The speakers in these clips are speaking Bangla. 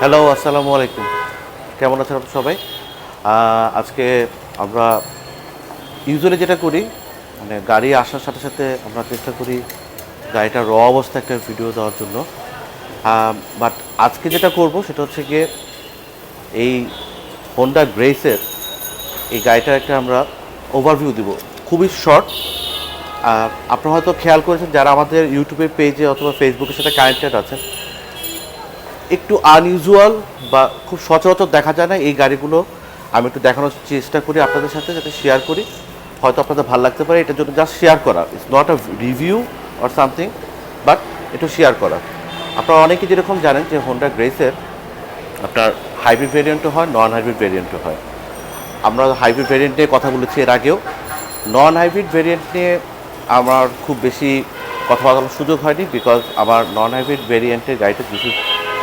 হ্যালো আসসালামু আলাইকুম। কেমন আছেন আপনারা সবাই? আজকে আমরা ইউজুয়ালি যেটা করি মানে গাড়ি আসার সাথে সাথে আমরা চেষ্টা করি গাড়িটার র অবস্থা একটা ভিডিও দেওয়ার জন্য। বাট আজকে যেটা করব সেটা হচ্ছে গিয়ে এই হোন্ডা গ্রেসের এই গাড়িটার একটা আমরা ওভারভিউ দিব। খুবই শর্ট আপনারা হয়তো খেয়াল করেছেন, যারা আমাদের ইউটিউবের পেজে অথবা ফেসবুকের সাথে কানেক্টেড আছেন একটু আনইউজুয়াল বা খুব সচরাচর দেখা যায় না এই গাড়িগুলো। আমি একটু দেখানোর চেষ্টা করি আপনাদের সাথে, যাতে শেয়ার করি। হয়তো আপনাদের ভালো লাগতে পারে, এটার জন্য জাস্ট শেয়ার করা। It's not a review or something but একটু শেয়ার করা। আপনারা অনেকে যেরকম জানেন যে হোন্ডা গ্রেসের আপনার হাইব্রিড ভেরিয়েন্টও হয় নন হাইব্রিড ভেরিয়েন্টও হয়। আমরা হাইব্রিড ভেরিয়েন্ট নিয়ে কথা বলেছি এর আগেও। নন হাইব্রিড ভেরিয়েন্ট নিয়ে আমার খুব বেশি কথা বলার সুযোগ হয়নি বিকজ আমার নন হাইব্রিড ভেরিয়েন্টের গাড়িটা দিস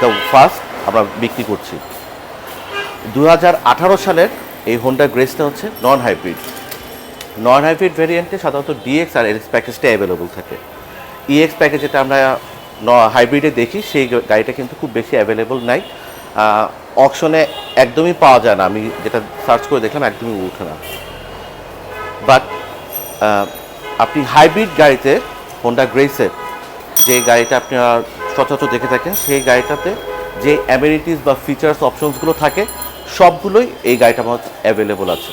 দ্য ফার্স্ট আমরা বিক্রি করছি। দু হাজার আঠারো সালের এই হোন্ডা গ্রেসটা হচ্ছে নন হাইব্রিড নন হাইব্রিড ভেরিয়েন্টে সাধারণত ডিএক্স আর এক্স প্যাকেজটা অ্যাভেলেবল থাকে। ইএক্স প্যাকেজ যেটা আমরা হাইব্রিডে দেখি, সেই গাড়িটা কিন্তু খুব বেশি অ্যাভেলেবল নাই। অপশনে একদমই পাওয়া যায় না। আমি যেটা সার্চ করে দেখলাম, একদমই উঠে না। বাট আপনি হাইব্রিড গাড়িতে হোন্ডা গ্রেসের যে গাড়িটা আপনারা সচরাচর দেখে থাকেন, সেই গাড়িটাতে যে অ্যামিনিটিস বা ফিচার্স অপশনসগুলো থাকে, সবগুলোই এই গাড়িটা আমার অ্যাভেলেবল আছে।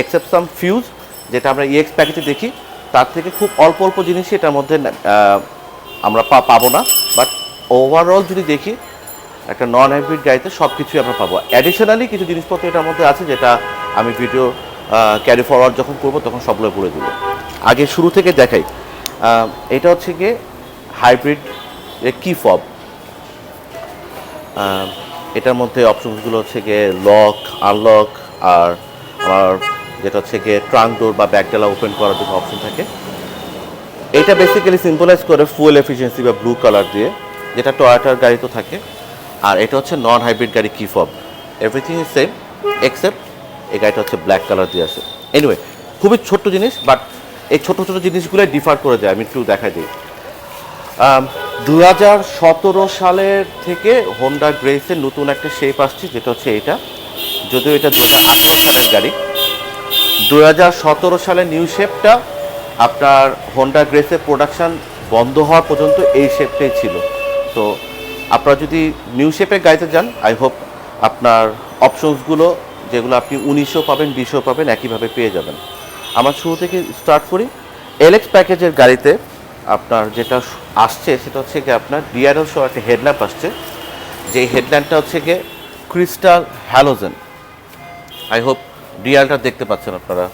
এক্সেপ্ট সাম ফিউজ যেটা আমরা ইএক্স প্যাকেজে দেখি, তার থেকে খুব অল্প অল্প জিনিসই এটার মধ্যে আমরা পাবো না। বাট ওভারঅল যদি দেখি, একটা নন হাইব্রিড গাড়িতে সব কিছুই আমরা পাবো। অ্যাডিশনালি কিছু জিনিসপত্র এটার মধ্যে আছে, যেটা আমি ভিডিও ক্যারি ফরওয়ার্ড যখন করব, তখন সবগুলো বলে দেবো। আগে শুরু থেকে দেখাই। এটা হচ্ছে গিয়ে হাইব্রিড কি ফব এটার মধ্যে অপশনসগুলো হচ্ছে গিয়ে লক আনলক আর আমার যেটা হচ্ছে গিয়ে ট্রাঙ্ক ডোর বা ব্যাক ডালা ওপেন করার জন্য অপশন থাকে। এটা বেসিক্যালি সিম্বলাইজ করে ফুয়েল এফিসিয়েন্সি বা ব্লু কালার দিয়ে, যেটা টয়োটার গাড়ি তো থাকে। আর এটা হচ্ছে নন হাইব্রিড গাড়ি কি ফব এভরিথিং ইজ সেম এক্সেপ্ট এই গাড়িটা হচ্ছে ব্ল্যাক কালার দিয়ে আছে। এনিওয়ে খুবই ছোট্ট জিনিস বাট এই ছোট ছোট জিনিসগুলোই ডিফার করে যায়, আমি একটু দেখাই দিই। দু হাজার সতেরো সালের থেকে হোন্ডা গ্রেসের নতুন একটা শেপ আসছে, যেটা হচ্ছে এটা। যদিও এটা দু হাজার আঠেরো সালের গাড়ি। দু হাজার সতেরো সালের নিউ শেপটা আপনার হোন্ডা গ্রেসের প্রোডাকশন বন্ধ হওয়া পর্যন্ত এই শেপটাই ছিল। তো আপনারা যদি নিউ শেপের গাড়িতে যান আই হোপ আপনার অপশনসগুলো যেগুলো আপনি উনিশশো পাবেন, বিশও পাবেন, একইভাবে পেয়ে যাবেন। আমার শুরু থেকে স্টার্ট করি। এলএক্স প্যাকেজের গাড়িতে আপনার যেটা আসছে, সেটা হচ্ছে গিয়ে আপনার ডিআরএল সহ একটা হেডল্যাম্প আসছে। যে হেডল্যাম্পটা হচ্ছে গিয়ে ক্রিস্টাল হ্যালোজেন আই হোপ ডিআরটা দেখতে পাচ্ছেন আপনারা।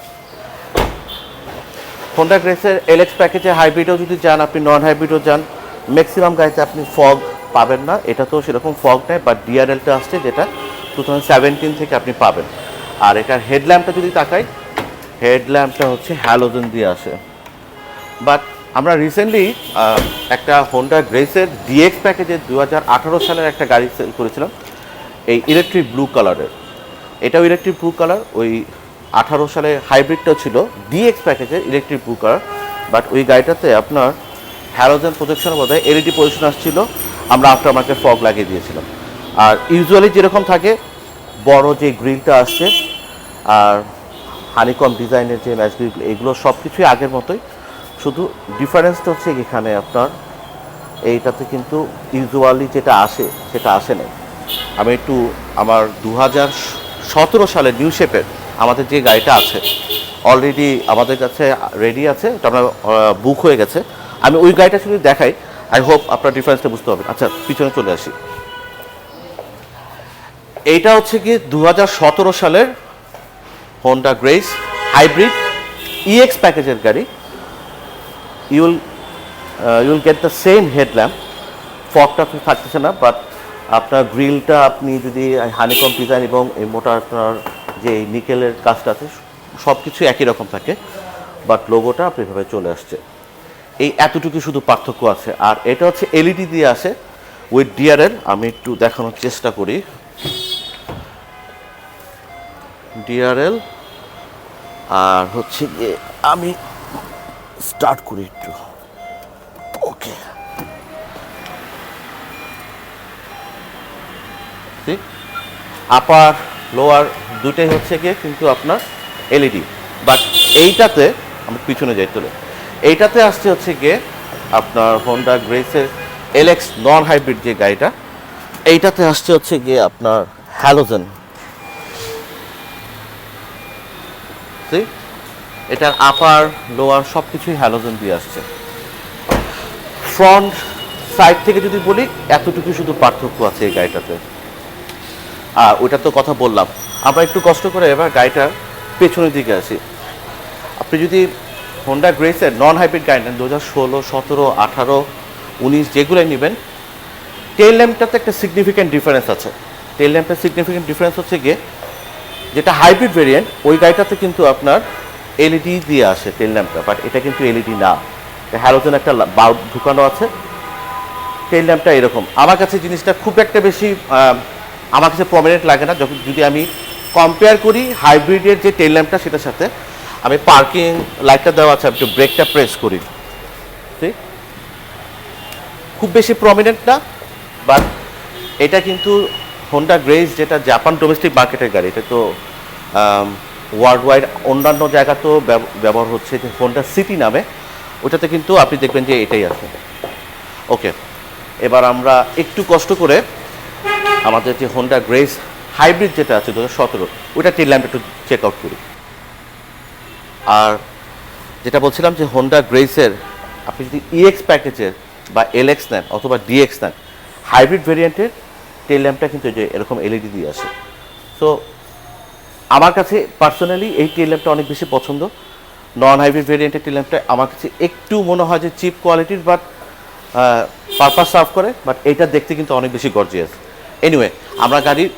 হোন্ডা গ্রেসের এলএক্স প্যাকেজে হাইব্রিডও যদি যান, আপনি নন হাইব্রিডও যান ম্যাক্সিমাম গাড়িতে আপনি ফগ পাবেন না। এটা তো সেরকম ফগ নেই বাট ডিআরএলটা আসছে যেটা টু থাউজেন্ড থেকে আপনি পাবেন। আর এটার হেডল্যাম্পটা যদি তাকাই হেডল্যাম্পটা হচ্ছে হ্যালোজেন দিয়ে আসে। বাট আমরা রিসেন্টলি একটা হোন্ডা গ্রেসের ডিএক্স প্যাকেজের দু হাজার আঠারো সালের একটা গাড়ি সেল করেছিলাম। এই ইলেকট্রিক ব্লু কালারের এটাও ইলেকট্রিক ব্লু কালার ওই আঠারো সালে হাইব্রিডটাও ছিল। ডিএক্স প্যাকেজের ইলেকট্রিক ব্লু কালার বাট ওই গাড়িটাতে আপনার হ্যালোজেন প্রজেকশনের বোধহয় এলইডি পজিশন আসছিল। আমরা আফটার মার্কেট ফগ লাগিয়ে দিয়েছিলাম। আর ইউজুয়ালি যেরকম থাকে, বড় যে গ্রিলটা আসছে, আর হানিকম ডিজাইনের যে ম্যাচ গ্রিল এগুলো সব কিছুই আগের মতোই। শুধু ডিফারেন্সটা হচ্ছে এখানে আপনার, এইটাতে কিন্তু ইউজুয়ালি যেটা আসে, সেটা আসে না আমি একটু আমার দু হাজার সতেরো সালে নিউ শেপের আমাদের যে গাড়িটা আছে অলরেডি আমাদের কাছে রেডি আছে, এটা আমরা বুক হয়ে গেছে। আমি ওই গাড়িটা শুধু দেখাই আই হোপ আপনার ডিফারেন্সটা বুঝতে পারবেন। আচ্ছা পিছনে চলে আসি। এইটা হচ্ছে কি দু হাজার সতেরো সালের হোন্ডা গ্রেস হাইব্রিড ইএক্স প্যাকেজের গাড়ি। You'll you'll get the same headlamp ফকটা আপনি থাকতেছে না বাট আপনার গ্রিলটা আপনি যদি হানিকম ডিজাইন এবং এই মোটা আপনার যে নিকেলের কাজটা আছে সব কিছু একই রকম থাকে বাট লোগোটা আপনি এভাবে চলে আসছে। এই এতটুকু শুধু পার্থক্য আছে, আর এটা হচ্ছে এলইডি দিয়ে আসে উইথ ডিআরএল আমি একটু দেখানোর চেষ্টা করি। ডিআরএল আর হচ্ছে গিয়ে আমি স্টার্ট করি একটু। ওকে। আপার লোয়ার দুটাই হচ্ছে গিয়ে কিন্তু আপনার এলইডি বাট এইটাতে আমি পিছনে যাই তোলে এইটাতে আসছে হচ্ছে গিয়ে আপনার হোন্ডা গ্রেসের এলএক্স নন হাইব্রিড যে গাড়িটা, এইটাতে আসছে হচ্ছে গিয়ে আপনার হ্যালোজেন? এটার আপার লোয়ার সব কিছুই হ্যালোজেন দিয়ে আসছে। ফ্রন্ট সাইড থেকে যদি বলি এতটুকু শুধু পার্থক্য আছে এই গাড়িটাতে। আর ওইটা তো কথা বললাম। আমরা একটু কষ্ট করে এবার গাড়িটার পেছনের দিকে আসি। আপনি যদি হোন্ডা গ্রেসের নন হাইব্রিড গাড়ি নেন দু হাজার ষোলো, সতেরো, আঠারো, উনিশ, যেগুলোই নেবেন টেল ল্যাম্পটাতে একটা সিগনিফিক্যান্ট ডিফারেন্স আছে। টেল ল্যাম্পের সিগনিফিক্যান্ট ডিফারেন্স হচ্ছে গিয়ে, যেটা হাইব্রিড ভেরিয়েন্ট ওই গাড়িটাতে কিন্তু আপনার এলইডি দিয়ে আসে টেল ল্যাম্পটা বাট এটা কিন্তু এলইডি না। হ্যালোজেন একটা বাল্ব ঢুকানো আছে। টেল ল্যাম্পটা এরকম। আমার কাছে জিনিসটা খুব একটা বেশি আমার কাছে প্রমিনেন্ট লাগে না। যখন যদি আমি কম্পেয়ার করি হাইব্রিডের যে টেল ল্যাম্পটা সেটার সাথে, আমি পার্কিং লাইটটা দেওয়া আছে একটু ব্রেকটা প্রেস করি। ঠিক খুব বেশি প্রমিনেন্ট না বাট এটা কিন্তু হোন্ডা গ্রেস যেটা জাপান ডোমেস্টিক মার্কেটের গাড়ি, এটা তো ওয়ার্ল্ড ওয়াইড অন্যান্য জায়গা তো ব্যব- ব্যবহার হচ্ছে যে হোন্ডা সিটি নামে। ওটাতে কিন্তু আপনি দেখবেন যে এটাই আছে। ওকে, এবার আমরা একটু কষ্ট করে আমাদের যে হোন্ডা গ্রেস হাইব্রিড যেটা আছে দু সতেরো ওইটা টেল একটু চেক আউট করি। আর যেটা বলছিলাম যে হোন্ডা গ্রেসের আপনি যদি ইএক্স প্যাকেজের বা এলএক্স নেন অথবা ডিএক্স নেন হাইব্রিড ভেরিয়েন্টের টেল ল্যাম্পটা কিন্তু যে এরকম এলইডি দিয়ে আসে। সো আমার কাছে পার্সোনালি এই টেল ল্যাম্পটা অনেক বেশি পছন্দ। নন হাইব্রিড ভেরিয়েন্টের টেল ল্যাম্পটা আমার কাছে একটু মনে হয় যে চিপ কোয়ালিটির বাট পারপাস সার্ভ করে বাট এইটা দেখতে কিন্তু অনেক বেশি গর্জিয়াস এনিওয়ে আমরা গাড়ির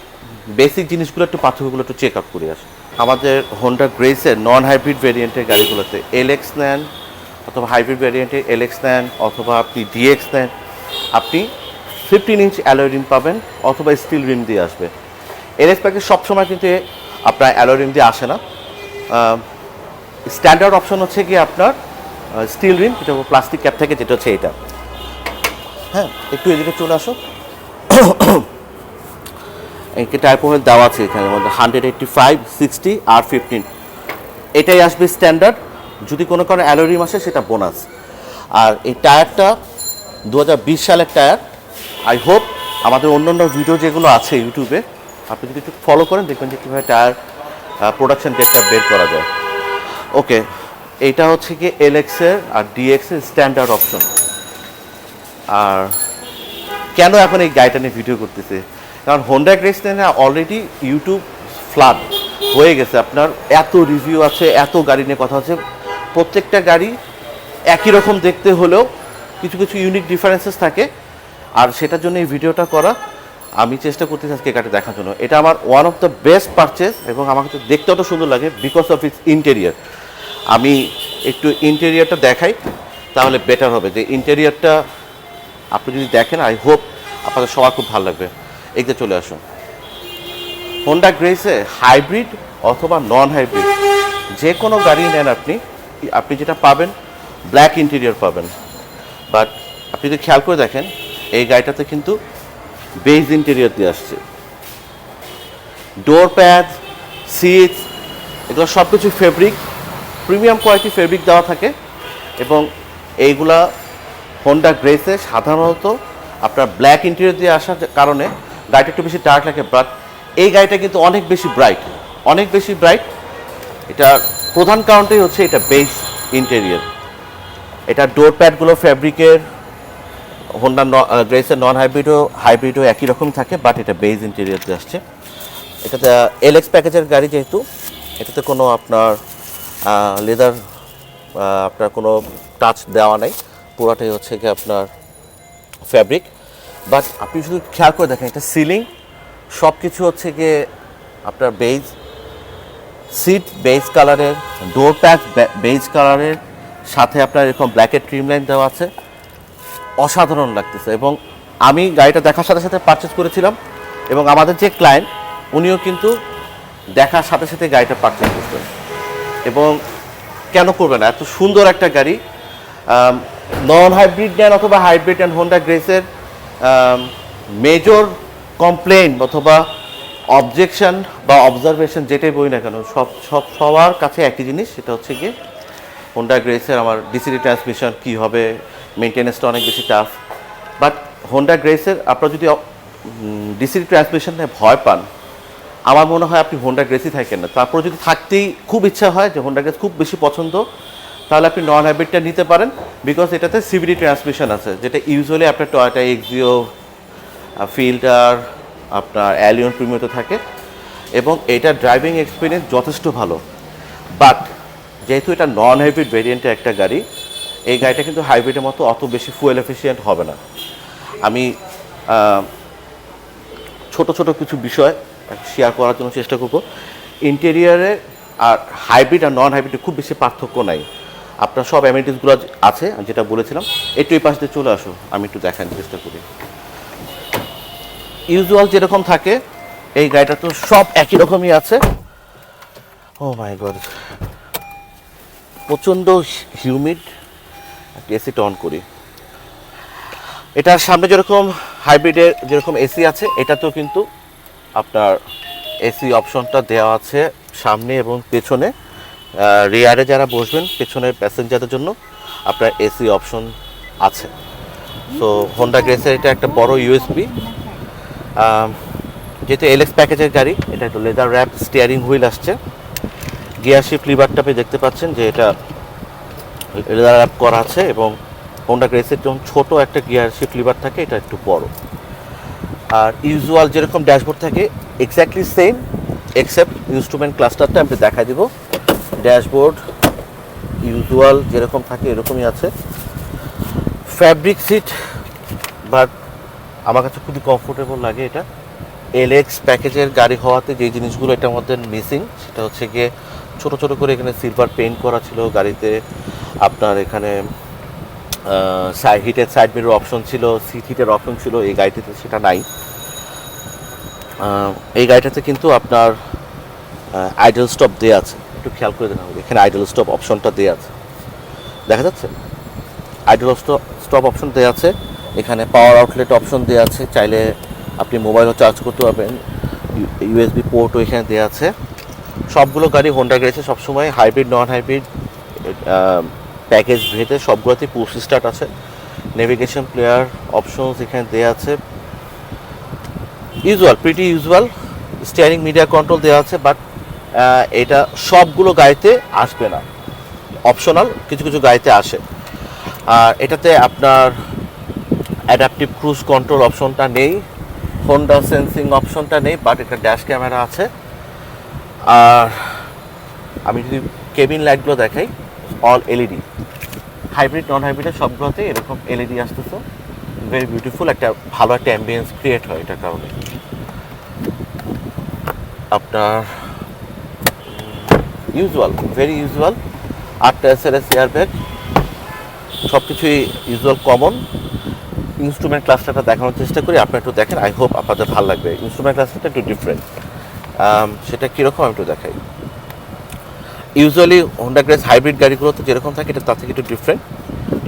বেসিক জিনিসগুলো একটু, পার্থক্যগুলো একটু চেক আপ করে আসি আমাদের হোন্ডা গ্রেসের নন হাইব্রিড ভেরিয়েন্টের গাড়িগুলোতে এলএক্স নেন, অথবা হাইব্রিড ভেরিয়েন্টের এলএক্স নেন, অথবা আপনি ডিএক্স নেন, আপনি ফিফটিন ইঞ্চ অ্যালয় রিম পাবেন, অথবা স্টিল রিম দিয়ে আসবে। এলএক্স প্যাকেজ সবসময় কিন্তু আপনার অ্যালয় রিম দিয়ে আসে না। স্ট্যান্ডার্ড অপশন হচ্ছে কি আপনার স্টিল রিম যেটা প্লাস্টিক ক্যাপ থেকে, যেটা হচ্ছে এটা। হ্যাঁ একটু এদিকে চলে আসো। একে টাইপ ওভার দেওয়া আছে এখানে মধ্যে হান্ড্রেড এইটটি ফাইভ সিক্সটি আর ফিফটিন এটাই আসবে স্ট্যান্ডার্ড যদি কোনো কারণে অ্যালোরিম আসে, সেটা বোনাস আর এই টায়ারটা দু হাজার বিশ সালের টায়ার আই হোপ আমাদের অন্য অন্য ভিডিও যেগুলো আছে ইউটিউবে আপনি যদি একটু ফলো করেন, দেখবেন যে কীভাবে টায়ার প্রোডাকশন ডেটটা বের করা যায়। ওকে এইটা হচ্ছে কি এলএক্সের আর ডিএক্সের স্ট্যান্ডার্ড অপশন আর কেন এখন এই গাড়িটা নিয়ে ভিডিও করতেছে? কারণ হোন্ডা গ্রেসটা অলরেডি ইউটিউব ফ্লাড হয়ে গেছে। আপনার এত রিভিউ আছে, এত গাড়ি নিয়ে কথা হচ্ছে। প্রত্যেকটা গাড়ি একই রকম দেখতে হলেও কিছু কিছু ইউনিক ডিফারেন্সেস থাকে। আর সেটার জন্য এই ভিডিওটা করা আমি চেষ্টা করতেছি আজকে গাড়ি দেখার জন্য। এটা আমার one of the best purchase এবং আমার কাছে দেখতে অত সুন্দর লাগে বিকজ অফ ইটস ইন্টেরিয়ার আমি একটু ইন্টেরিয়ারটা দেখাই, তাহলে বেটার হবে। যে ইন্টেরিয়ারটা আপনি যদি দেখেন আই হোপ আপনাদের সবার খুব ভালো লাগবে। এগিয়ে চলে আসুন। হোন্ডা গ্রেসে হাইব্রিড অথবা নন হাইব্রিড যে কোনো গাড়ি নেন আপনি আপনি যেটা পাবেন ব্ল্যাক ইন্টেরিয়র পাবেন। বাট আপনি যদি খেয়াল করে দেখেন, এই গাড়িটাতে কিন্তু বেজ ইন্টেরিয়র দিয়ে আসছে। ডোর প্যাড সিট এগুলো সব কিছু ফেব্রিক প্রিমিয়াম কোয়ালিটি ফেব্রিক দেওয়া থাকে এবং এইগুলা হোন্ডা গ্রেসে সাধারণত আপনার ব্ল্যাক ইন্টেরিয়র দিয়ে আসার কারণে গাড়িটা একটু বেশি ডার্ক লাগে বাট এই গাড়িটা কিন্তু অনেক বেশি ব্রাইট অনেক বেশি ব্রাইট এটার প্রধান কারণটাই হচ্ছে এটা বেস ইন্টেরিয়র এটা ডোর প্যাডগুলো ফ্যাব্রিকের হোন্ডা গ্রেসের নন হাইব্রিডও হাইব্রিডও একই রকম থাকে বাট এটা বেজ ইন্টেরিয়রতে আসছে। এটাতে এলএক্স প্যাকেজের গাড়ি যেহেতু, এটাতে কোনো আপনার লেদার আপনার কোনো টাচ দেওয়া নাই। পুরোটাই হচ্ছে কি আপনার ফ্যাব্রিক বাট আপনি শুধু খেয়াল করে দেখেন, এটা সিলিং সব কিছু হচ্ছে গিয়ে আপনার বেজ সিট বেজ কালারের ডোর প্যাক বেজ কালারের সাথে আপনার এরকম ব্ল্যাকের ট্রিম লাইন দেওয়া আছে। অসাধারণ লাগতেছে এবং আমি গাড়িটা দেখার সাথে সাথে পারচেস করেছিলাম এবং আমাদের যে ক্লায়েন্ট উনিও কিন্তু দেখার সাথে সাথে গাড়িটা পারচেস করতেন। এবং কেন করবে না? এত সুন্দর একটা গাড়ি নন হাইব্রিড নেন অথবা হাইব্রিড অ্যান্ড হোন্ডা গ্রেসের মেজর কমপ্লেন অথবা অবজেকশন বা অবজারভেশন যেটাই বই না কেন, সব সব, সবার কাছে একই জিনিস, সেটা হচ্ছে গিয়ে হোন্ডা গ্রেসের আমার ডিসিডি ট্রান্সমিশন কী হবে? মেনটেন্যান্সটা অনেক বেশি টাফ বাট হোন্ডা গ্রেসের আপনারা যদি ডিসিডি ট্রান্সমিশনে ভয় পান, আমার মনে হয় আপনি হোন্ডা গ্রেসই থাকেন না। তারপর যদি থাকতেই খুব ইচ্ছা হয় যে হোন্ডা গ্রেস খুব বেশি পছন্দ, তাহলে আপনি নন হাইব্রিডটা নিতে পারেন বিকজ এটাতে সিভিডি ট্রান্সমিশন আছে, যেটা ইউজুয়ালি আপনার টয়টা এক্সিও ফিল্টার আপনার অ্যালিয়ন প্রিমিয়তে থাকে, এবং এটা ড্রাইভিং এক্সপিরিয়েন্স যথেষ্ট ভালো। বাট যেহেতু এটা নন হাইব্রিড ভেরিয়েন্টের একটা গাড়ি, এই গাড়িটা কিন্তু হাইব্রিডের মতো অত বেশি ফুয়েল এফিসিয়েন্ট হবে না। আমি ছোট ছোট কিছু বিষয় শেয়ার করার জন্য চেষ্টা করব। ইন্টেরিয়ারে আর হাইব্রিড আর নন হাইব্রিডে খুব বেশি পার্থক্য নাই। আপনার সব অ্যামিনিটিসগুলো আছে যেটা বলেছিলাম। একটু এই পাশ দিয়ে চলে আসো, আমি একটু দেখানোর চেষ্টা করি। ইউজুয়াল যেরকম থাকে, এই গাড়িটা তো সব একই রকমই আছে। ও মাই গড প্রচণ্ড হিউমিড এসিটা অন করি। এটার সামনে যেরকম হাইব্রিডের যেরকম এসি আছে, এটাতেও কিন্তু আপনার এসি অপশনটা দেওয়া আছে সামনে এবং পেছনে। রিয়ারে যারা বসবেন, পেছনের প্যাসেঞ্জারদের জন্য আপনার এসি অপশন আছে। সো হোন্ডা গ্রেসের এটা একটা বড় ইউএসপি যেহেতু এলএক্স প্যাকেজের গাড়ি, এটা একটু লেদার র্যাপ স্টিয়ারিং হুইল আসছে। গিয়ার শিফট আপনি দেখতে পাচ্ছেন যে এটা লেদার র্যাপ করা আছে এবং হোন্ডা গ্রেসের যেমন ছোটো একটা গিয়ার শিফট লিভার থাকে, এটা একটু বড়। আর ইউজুয়াল যেরকম ড্যাশবোর্ড থাকে এক্স্যাক্টলি সেম এক্সেপ্ট ইনস্ট্রুমেন্ট ক্লাস্টারটা আমি দেখা দিব। ড্যাশবোর্ড ইউজুয়াল যেরকম থাকে, এরকমই আছে। ফ্যাব্রিক সিট, বাট আমার কাছে খুবই কমফোর্টেবল লাগে এটা। এলএক্স প্যাকেজের গাড়ি হওয়াতে যে জিনিসগুলো এটার মধ্যে মিসিং সেটা হচ্ছে গিয়ে ছোট ছোট করে এখানে সিলভার পেইন্ট করা ছিল, গাড়িতে আপনার এখানে হিটের সাইড মিরর অপশন ছিল সিট হিটের অপশন ছিল, এই গাড়িটিতে সেটা নাই। এই গাড়িটাতে কিন্তু আপনার আইডল স্টপ দেওয়া আছে। একটু খেয়াল করে হবে এখানে আইডল স্টপ অপশনটা দেওয়া আছে। দেখা যাচ্ছে? আইডল স্টপ স্টপ অপশন দেওয়া আছে। এখানে পাওয়ার আউটলেট অপশন দেওয়া আছে। চাইলে আপনি মোবাইলও চার্জ করতে পারবেন। ইউএসবি পোর্টও এখানে দেওয়া আছে। সবগুলো গাড়ি হোন্ডা গেছে সবসময় হাইব্রিড নন হাইব্রিড প্যাকেজ ভেদে সবগুলোতেই পুশ স্টার্ট আছে। নেভিগেশন প্লেয়ার অপশনস এখানে দেওয়া আছে। Usual pretty usual steering media control দেওয়া আছে বাট এটা সবগুলো গাড়িতে আসবে না। অপশনাল কিছু কিছু গাড়িতে আসে। আর এটাতে আপনার অ্যাডাপটিভ ক্রুজ কন্ট্রোল অপশনটা নেই। হোন্ডা সেন্সিং অপশনটা নেই বাট এটা ড্যাশ ক্যামেরা আছে। আর আমি যদি কেবিন লাইটগুলো দেখাই অল এলইডি হাইব্রিড নন হাইব্রিডের সবগুলোতে এরকম এলইডি আসতেছে। ভেরি বিউটিফুল একটা ভালো একটা অ্যাম্বিয়েন্স ক্রিয়েট হয় এটার কারণে। আপনার ইউজুয়াল ভেরি ইউজুয়াল আটটা S L S air bag সব কিছুই ইউজুয়াল কমন ইনস্ট্রুমেন্ট ক্লাসটাটা দেখানোর চেষ্টা করি, আপনারা একটু দেখেন আই হোপ আপনাদের ভালো লাগবে। ইনস্ট্রুমেন্ট ক্লাসটা একটু ডিফারেন্ট সেটা কীরকম আমি একটু দেখাই। ইউজুয়ালি হোন্ডা গ্রেস হাইব্রিড গাড়িগুলোতে যেরকম থাকে, এটা তার থেকে একটু ডিফারেন্ট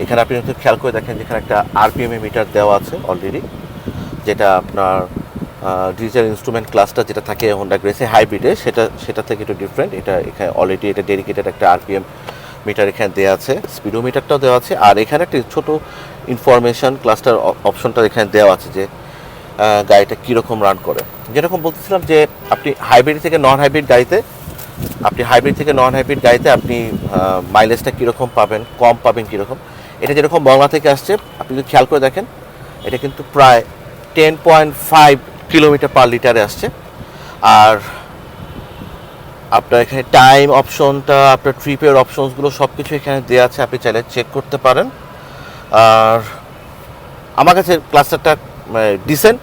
এখানে আপনি হয়তো খেয়াল করে দেখেন যেখানে একটা আরপিএম মিটার দেওয়া আছে অলরেডি যেটা আপনার ডিজিটাল ইনস্ট্রুমেন্ট ক্লাসটা যেটা থাকে হোন্ডা গ্রেসে হাইব্রিডে সেটা সেটা থেকে একটু ডিফারেন্ট এটা এখানে অলরেডি এটা ডেডিকেটেড একটা আরপিএম মিটার এখানে দেওয়া আছে স্পিডোমিটারটাও দেওয়া আছে। আর এখানে একটা ছোটো ইনফরমেশন ক্লাস্টার অপশনটা এখানে দেওয়া আছে যে গাড়িটা কীরকম রান করে। যেরকম বলতেছিলাম যে, আপনি হাইব্রিড থেকে নন হাইব্রিড গাড়িতে, আপনি হাইব্রিড থেকে নন হাইব্রিড গাড়িতে আপনি মাইলেজটা কীরকম পাবেন, কম পাবেন কীরকম, এটা যেরকম বাংলা থেকে আসছে, আপনি যদি খেয়াল করে দেখেন, এটা কিন্তু প্রায় ten point five kilometre per লিটারে আসছে। আর আপনার এখানে টাইম অপশনটা আপনার ট্রিপের অপশনসগুলো সব কিছু এখানে দেওয়া আছে, আপনি চাইলে চেক করতে পারেন। আর আমার কাছে ক্লাস্টারটা ডিসেন্ট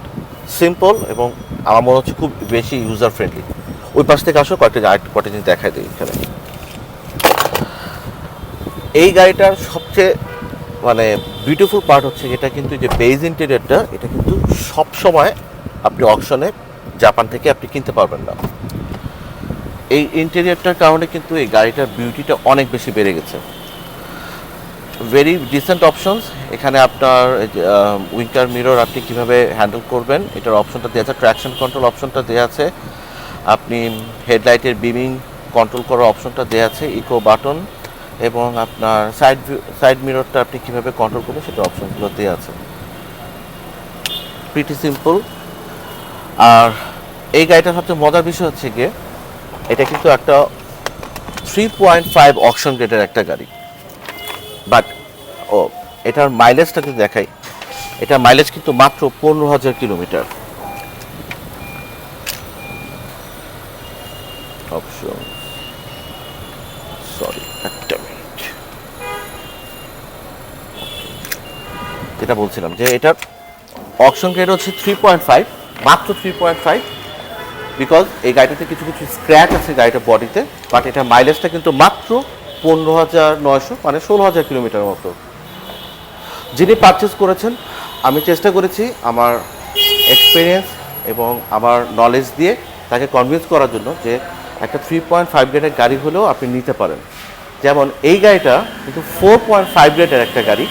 সিম্পল এবং আমার মনে হচ্ছে খুব বেশি ইউজার ফ্রেন্ডলি ওই পাশ থেকে আসো, কয়েকটা আর কয়েকটা জিনিস দেখাই দিই এখানে। এই গাড়িটার সবচেয়ে মানে বিউটিফুল পার্ট হচ্ছে এটা কিন্তু যে বেজ ইন্টেরিয়রটা এটা কিন্তু সব সময় আপনি অকশনে জাপান থেকে আপনি কিনতে পারবেন না। এই ইন্টেরিয়রটার কারণে কিন্তু এই গাড়িটার বিউটিটা অনেক বেশি বেড়ে গেছে। ভেরি ডিসেন্ট অপশনস এখানে আপনার উইন্টার মিরর আপনি কীভাবে হ্যান্ডেল করবেন, এটার অপশনটা দেওয়া আছে ট্র্যাকশন কন্ট্রোল অপশনটা দেওয়া আছে। আপনি হেডলাইটের বিমিং কন্ট্রোল করার অপশনটা দেওয়া আছে ইকো বাটন এবং আপনার সাইড সাইড মিররটা আপনি কীভাবে কন্ট্রোল করবেন, সেটা অপশনগুলো দেওয়া আছে। প্রিটি সিম্পল আর এই গাড়িটার সবচেয়ে মজার বিষয় হচ্ছে গিয়ে, এটা কিন্তু একটা থ্রি পয়েন্ট ফাইভ অকশন গ্রেডের একটা গাড়ি। বাট ও, এটার মাইলেজটা যদি দেখাই এটার মাইলেজ কিন্তু মাত্র পনেরো হাজার কিলোমিটার। অপশন সরি একটা মিনিট যেটা বলছিলাম যে এটার অপশন গ্রেড হচ্ছে থ্রি পয়েন্ট ফাইভ মাত্র থ্রি পয়েন্ট ফাইভ বিকজ এই গাড়িটাতে কিছু কিছু স্ক্র্যাচ আছে গাড়িটার বডিতে বাট এটার মাইলেজটা কিন্তু মাত্র পনেরো হাজার নয়শো মানে ষোলো হাজার কিলোমিটার মতো। যিনি পারচেস করেছেন, আমি চেষ্টা করেছি আমার এক্সপিরিয়েন্স এবং আমার নলেজ দিয়ে তাকে কনভিন্স করার জন্য যে একটা থ্রি পয়েন্ট ফাইভ গ্রেডের গাড়ি হলেও আপনি নিতে পারেন। যেমন এই গাড়িটা কিন্তু ফোর পয়েন্ট ফাইভ গ্রেডের একটা গাড়ি।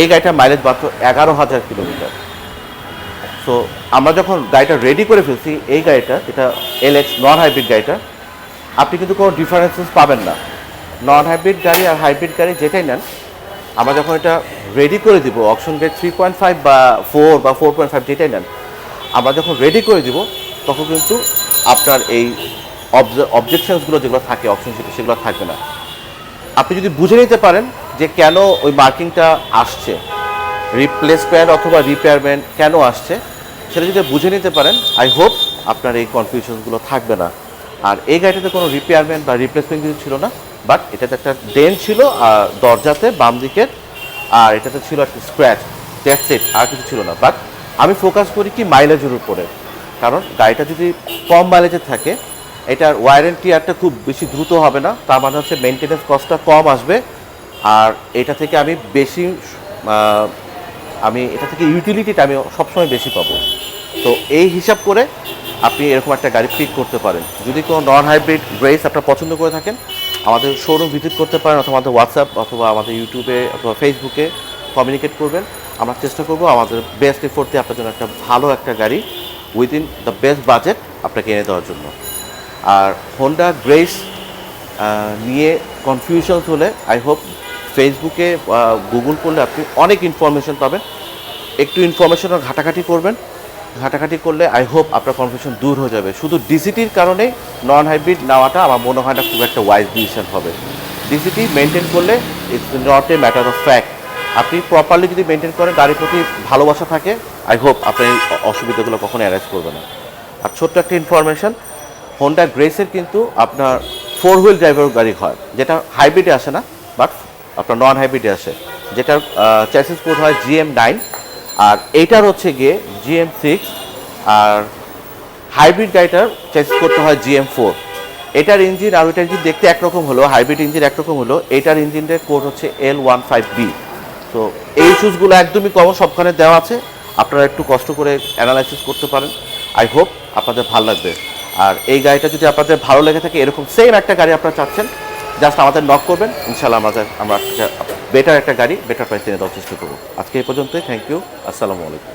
এই গাড়িটার মাইলেজ মাত্র এগারো হাজার কিলোমিটার। সো আমরা যখন গাড়িটা রেডি করে ফেলছি, এই গাড়িটা যেটা এলএক্স নন হাইব্রিড গাড়িটা, আপনি কিন্তু কোনো ডিফারেন্সেস পাবেন না। নন হাইব্রিড গাড়ি আর হাইব্রিড গাড়ি যেটাই নেন, আমরা যখন এটা রেডি করে দিব option grade three point five বা ফোর বা ফোর পয়েন্ট ফাইভ যেটাই নেন, আমরা যখন রেডি করে দিব, তখন কিন্তু আপনার এই অবজেকশনসগুলো যেগুলো থাকে অপশন সেগুলো থাকবে না। আপনি যদি বুঝে নিতে পারেন যে কেন ওই মার্কিংটা আসছে রিপ্লেসমেন্ট অথবা রিপেয়ারমেন্ট কেন আসছে, সেটা যদি বুঝে নিতে পারেন আই হোপ আপনার এই কনফিউশনগুলো থাকবে না। আর এই গাড়িটাতে কোনো রিপেয়ারমেন্ট বা রিপ্লেসমেন্ট কিছু ছিল না। বাট এটাতে একটা ডেন ছিল, আর দরজাতে বাম দিকের, আর এটাতে ছিল একটা স্ক্র্যাচ দ্যাটস ইট আর কিছু ছিল না। বাট আমি ফোকাস করি কি মাইলেজের উপরে। কারণ গাড়িটা যদি কম মাইলেজে থাকে, এটার ওয়ারেন্টি একটা খুব বেশি দ্রুত হবে না। তার মানে হচ্ছে মেনটেন্যান্স কস্টটা কম আসবে। আর এটা থেকে আমি বেশি আমি, এটা থেকে ইউটিলিটিটা আমি সবসময় বেশি পাবো। তো এই হিসাব করে আপনি এরকম একটা গাড়ি পিক করতে পারেন। যদি কোনো নন হাইব্রিড রেস আপনার পছন্দ করে থাকেন আমাদের শোরুম ভিজিট করতে পারেন অথবা আমাদের হোয়াটসঅ্যাপ অথবা আমাদের ইউটিউবে অথবা ফেসবুকে কমিউনিকেট করবেন। আমরা চেষ্টা করব আমাদের বেস্ট এফোর্ট দিয়ে আপনার জন্য একটা ভালো একটা গাড়ি উইদিন দ্য বেস্ট বাজেট আপনাকে এনে দেওয়ার জন্য। আর হোন্ডা গ্রেস নিয়ে কনফিউশনস হলে আই হোপ ফেসবুকে গুগল করলে আপনি অনেক ইনফরমেশন পাবেন। একটু ইনফরমেশনের ঘাটাঘাটি করবেন। ঘাটাঘাটি করলে আই হোপ আপনার কনফিউশন দূর হয়ে যাবে। শুধু ডিসিটির কারণে নন হাইব্রিড নেওয়াটা আমার মনে হয় না খুব একটা ওয়াইজ ডিসিশন হবে। ডিসিটি মেনটেন করলে it's not a matter of fact আপনি প্রপারলি যদি মেনটেন করেন, গাড়ির প্রতি ভালোবাসা থাকে আই হোপ আপনি অসুবিধাগুলো কখনো অ্যারেঞ্জ করবে না। আর ছোট্ট একটা ইনফরমেশন হোন্ডা গ্রেসের কিন্তু আপনার ফোর হুইল ড্রাইভার গাড়ি হয়, যেটা হাইব্রিডে আসে না বাট আপনার নন হাইব্রিডে আসে। যেটার চ্যাসিস কোড হয় জিএম নাইন আর এইটার হচ্ছে গিয়ে জিএম সিক্স আর হাইব্রিড গাড়িটার চ্যাসিস করতে হয় জিএম ফোর এটার ইঞ্জিন আর ওইটার ইঞ্জিন দেখতে একরকম হলো হাইব্রিড ইঞ্জিন একরকম হলো। এটার ইঞ্জিনের কোড হচ্ছে এল ওয়ান ফাইভ বি তো এই ইস্যুসগুলো একদমই কমন, সবখানে দেওয়া আছে। আপনারা একটু কষ্ট করে অ্যানালাইসিস করতে পারেন। আই হোপ আপনাদের ভালো লাগবে। আর এই গাড়িটা যদি আপনাদের ভালো লেগে থাকে, এরকম সেম একটা গাড়ি আপনারা চাচ্ছেন জাস্ট আমাদের নক করবেন ইনশাল্লাহ আমাদের, আমরা বেটার একটা গাড়ি বেটার প্রাইস এনে দেওয়ার চেষ্টা করব। আজকে এই পর্যন্তই থ্যাংক ইউ আসসালামু আলাইকুম।